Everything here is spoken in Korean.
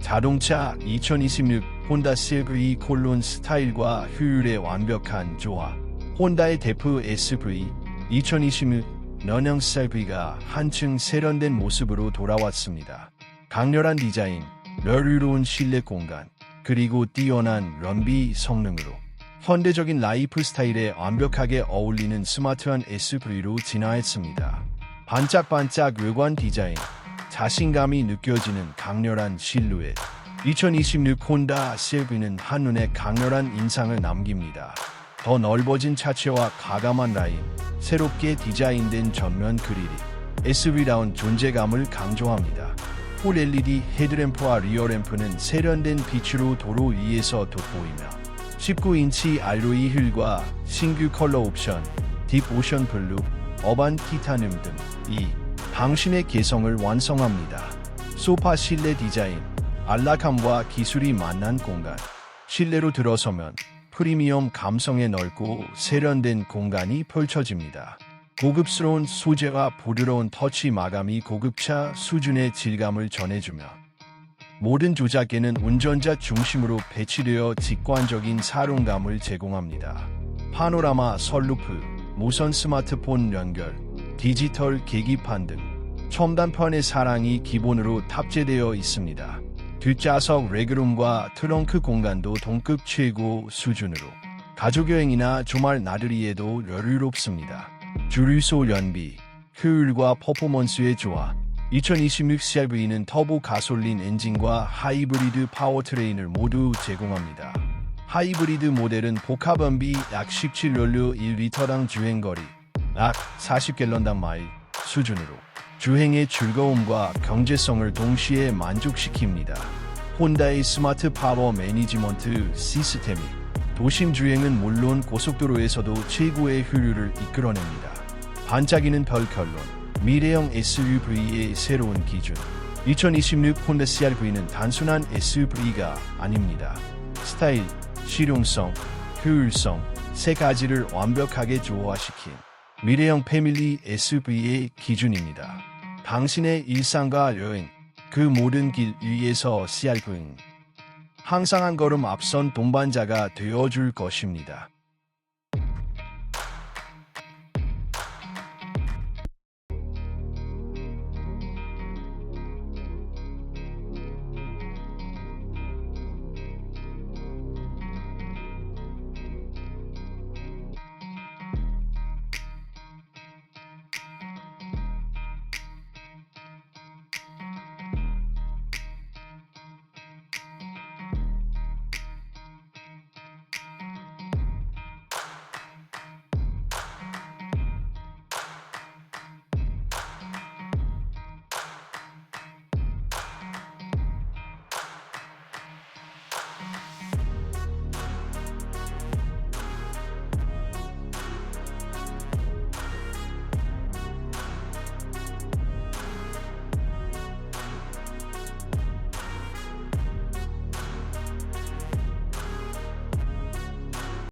자동차 2026 혼다 CRV 콜론 스타일과 효율의 완벽한 조화 혼다의 대표 SV 2026 런형 CRV가 한층 세련된 모습으로 돌아왔습니다. 강렬한 디자인, 여유로운 실내 공간, 그리고 뛰어난 런비 성능으로 현대적인 라이프 스타일에 완벽하게 어울리는 스마트한 SUV로 진화했습니다. 반짝반짝 외관 디자인, 자신감이 느껴지는 강렬한 실루엣. 2026 혼다 실비는 한눈에 강렬한 인상을 남깁니다. 더 넓어진 차체와 가감한 라인, 새롭게 디자인된 전면 그릴이 SUV다운 존재감을 강조합니다. 폴 LED 헤드램프와 리어램프는 세련된 빛으로 도로 위에서 돋보이며 19인치 알로이 휠과 신규 컬러 옵션, 딥 오션 블루, 어반 티타늄 등 이 당신의 개성을 완성합니다. 소파 실내 디자인, 안락함과 기술이 만난 공간. 실내로 들어서면 프리미엄 감성의 넓고 세련된 공간이 펼쳐집니다. 고급스러운 소재와 부드러운 터치 마감이 고급차 수준의 질감을 전해주며 모든 조작에는 운전자 중심으로 배치되어 직관적인 사용감을 제공합니다. 파노라마 선루프, 무선 스마트폰 연결, 디지털 계기판 등 첨단편의 사랑이 기본으로 탑재되어 있습니다. 뒷좌석 레그룸과 트렁크 공간도 동급 최고 수준으로 가족여행이나 주말 나들이에도 여유롭습니다. 주류소 연비, 효율과 퍼포먼스의 조화 2026 CRV는 터보 가솔린 엔진과 하이브리드 파워트레인을 모두 제공합니다. 하이브리드 모델은 복합연비 약 17연료 1리터당 주행거리 약 40갤런당 마일 수준으로 주행의 즐거움과 경제성을 동시에 만족시킵니다. 혼다의 스마트 파워 매니지먼트 시스템이 도심 주행은 물론 고속도로에서도 최고의 효율을 이끌어냅니다. 반짝이는 별 결론, 미래형 SUV의 새로운 기준. 2026 혼다 CRV는 단순한 SUV가 아닙니다. 스타일, 실용성, 효율성 세 가지를 완벽하게 조화시킨 미래형 패밀리 SUV의 기준입니다. 당신의 일상과 여행, 그 모든 길 위에서 CRV는 항상 한 걸음 앞선 동반자가 되어줄 것입니다.